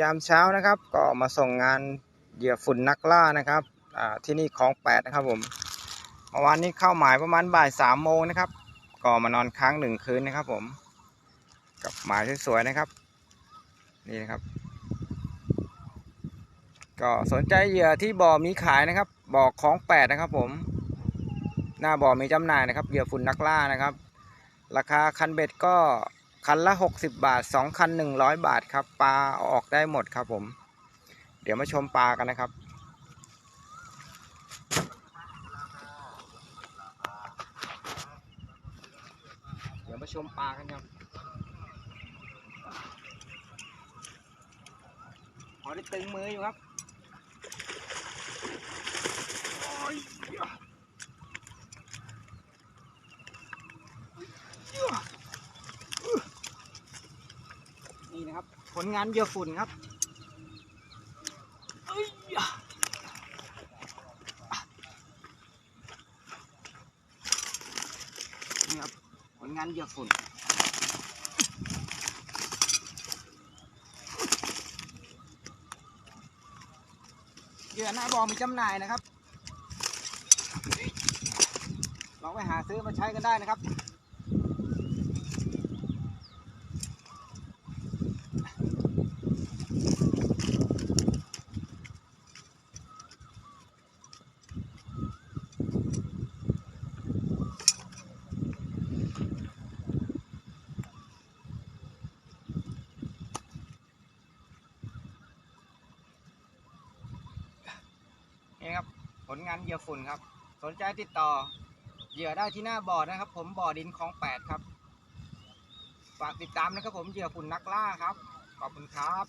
ยามเช้านะครับก็มาส่งงานเหยื่อฝุ่นนักล่านะครับที่นี่ของแปดนะครับผมเมื่อวานนี้เข้าหมายประมาณบ่ายสามโมงนะครับ ก็มานอนค้างหนึ่งคืนนะครับ ผม กับหมายสวยๆนะครับ นี่นะครับ ก็สนใจเหยื่อที่บ่อมีขายนะครับบ่อของแปดนะครับ ผม หน้าบ่อมีจำหน่ายนะครับเหยื่อฝุ่นนักล่านะครับ ราคาคันเบ็ดก็ คันละ 60 บาท 2 คัน 100 บาทครับ ปลาอออกได้หมดครับผม เดี๋ยวมาชมปลากันนะครับ เดี๋ยวมาชมปลากันครับ พอได้ตึงมืออยู่ครับโอ้ยนี่นะ ครับ ผลงานเหยื่อฝุ่นครับเอ้ยนี่ครับผลงานเหยื่อฝุ่นเหยื่อหน้าบอมีจำหน่ายนะครับ ลองไปหาซื้อมาใช้กันได้นะครับ นี่ครับผลงานเหยื่อฝุ่นครับ สนใจติดต่อเหยื่อได้ที่หน้าบ่อนะครับ ผมบ่อดินคลองแปดครับฝากติดตามนะครับผมเหยื่อฝุ่นนักล่าครับ ขอบคุณครับ